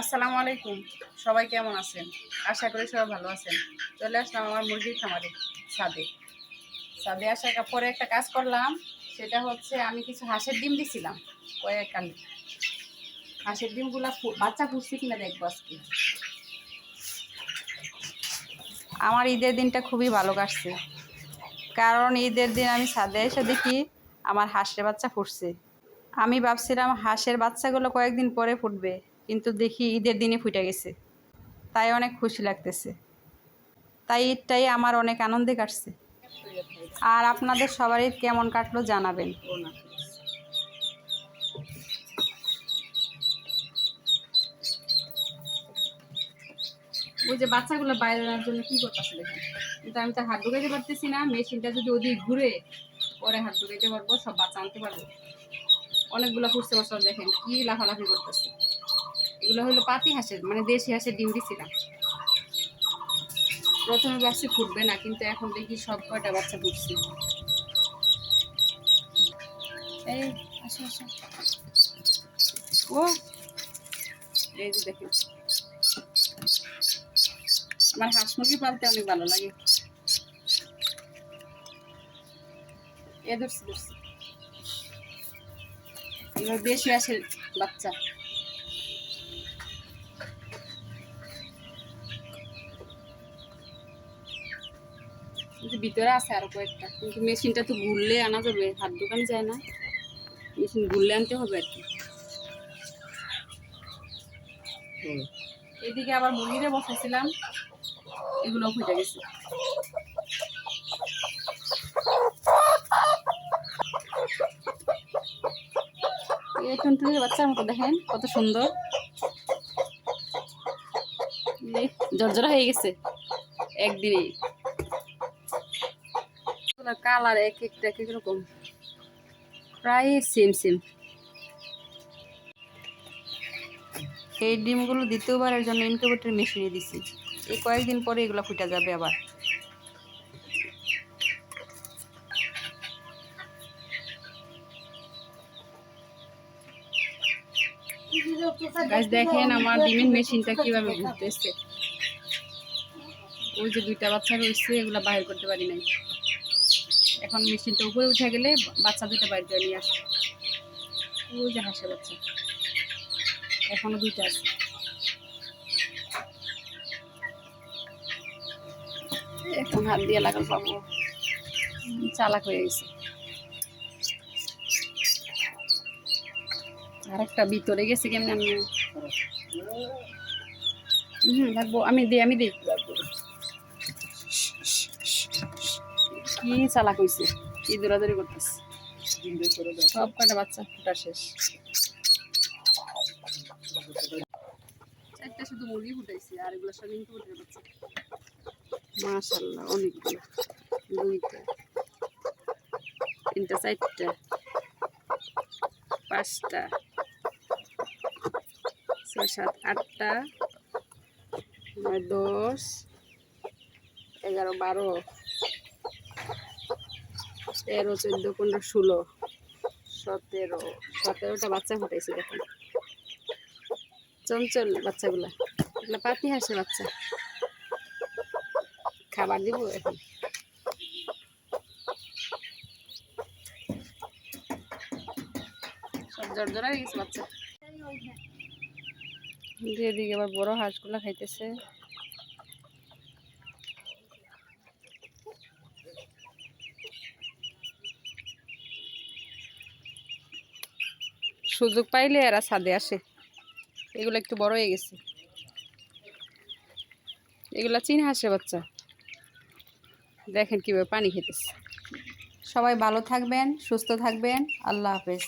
আসসালামু আলাইকুম। সবাই কেমন আছেন? আশা করি সবাই ভালো আছেন। চলে আসলাম আমার মুরগির খামারে, ছাদে। ছাদে আসার পরে একটা কাজ করলাম, সেটা হচ্ছে আমি কিছু হাঁসের ডিম দিছিলাম কয়েক কালি। হাঁসের ডিমগুলা বাচ্চা ফুটছে কিনা দেখব আজকে। আমার ঈদের দিনটা খুবই ভালো কাটছে। কারণ ঈদের দিন আমি ছাদে এসে দেখি আমার হাঁসের বাচ্চা ফুটছে আমি ভাবছিলাম হাঁসের বাচ্চাগুলো কয়েকদিন পরে ফুটবে। কিন্তু দেখি ঈদের দিনে ফুটে গেছে। তাই অনেক খুশি লাগতেছে। তাই ঈদটাই আমার অনেক আনন্দে কাটছে। আর আপনাদের সবারই কেমন কাটলো জানাবেন। ওই যে বাচ্চাগুলো বাইরে আনার জন্য কি করতেছে দেখেন। কিন্তু আমি তো হাত ঢুকাইতে পারতেছি না, মেশিনটা যদি ওদিক ঘুরে পরে হাত ঢুকাইতে পারব, সব বাচ্চা আনতে পারব। অনেকগুলো ফুটছে বছর দেখেন, কি লাফালাফি করতেছে। এগুলো হলো পাতি হাঁসের মানে দেশি হাঁসের ডিম দিছিলাম। প্রথমে বাচ্চা ফুটবে না, কিন্তু এখন দেখি সব কয়টা বাচ্চা ফুটছে। এই, আসো আসো। ও, এই যে দেখেন। আমার হাঁস মুরগি পালতে অনেক ভালো লাগে। এ ধরছি ধরছি। এবার বেশি আসে বাচ্চা। কিন্তু ভিতরে আছে আরও কয়েকটা। কিন্তু মেশিনটা তো ঘুরলে আনা যাবে হাত দোকানে যায় না। মেশিন ঘুরলে আনতে হবে আর কি। এদিকে আবার মুরগিরে বসাইছিলাম এগুলো ফুটে গেছে। এই টুনটুনির বাচ্চার মতো দেখেন কত সুন্দর। জর্জরা হয়ে গেছে একদিনেই। কালার এক একটা এক রকম। প্রায় সেম সেম এই ডিমগুলো দ্বিতীয়বারের জন্য ইনকিউবেটর মেশিনে দিছি। এই কয়েকদিন পরে এগুলো ফুটা যাবে আবার। দেখেন আমার ডিমের মেশিনটা কীভাবে ঘুরতেছে। ওই যে দুইটা বাচ্চা রয়েছে, এগুলো বাইর করতে পারি নাই। এখন মেশিনটা উপরে উঠে গেলে বাচ্চা দুটো বাইর নিয়ে আসে। ওই যে হাসে বাচ্চা। এখনও দুইটা আছে। এখন হাত দিয়ে লাগাল পাবো। চালাক হয়ে গেছে। আর একটা ভিতরে গেছে কেমন আমি? হুম লাগবো আমি দিই আমি দিই। কি চালাক হয়েছে কি দৌড়াদৌড়ি করতেছে? সব কটা বাচ্চা? ফুটা শেষ। চারটা শুধু মুরগি ফুটাইছে, আর এগুলো সব ইনকিউবেটর বাচ্চা। মাশাল্লাহ দুইটা। তিনটা, চারটা। পাঁচটা। ছয়, সাত, আটটা। দশ। এগারো, বারো। তেরো, চোদ্দ, পনেরো, ষোলো, সতেরো, সতেরোটা বাচ্চা ফুটাইছে দেখুন। চঞ্চল বাচ্চাগুলা। এগুলা পাতি হাসে বাচ্চা। খাবার দিব এখন। সব হয়ে গেছে বাচ্চা। দিয়ে আবার বড় হাঁসগুলা খাইতেছে। সুযোগ পাইলে এরা ছাদে আসে। এগুলো একটু বড় হয়ে গেছে। এগুলা চিন হাসে বাচ্চা। দেখেন কীভাবে পানি খেতেছে। সবাই ভালো থাকবেন, সুস্থ থাকবেন। আল্লাহ হাফেজ।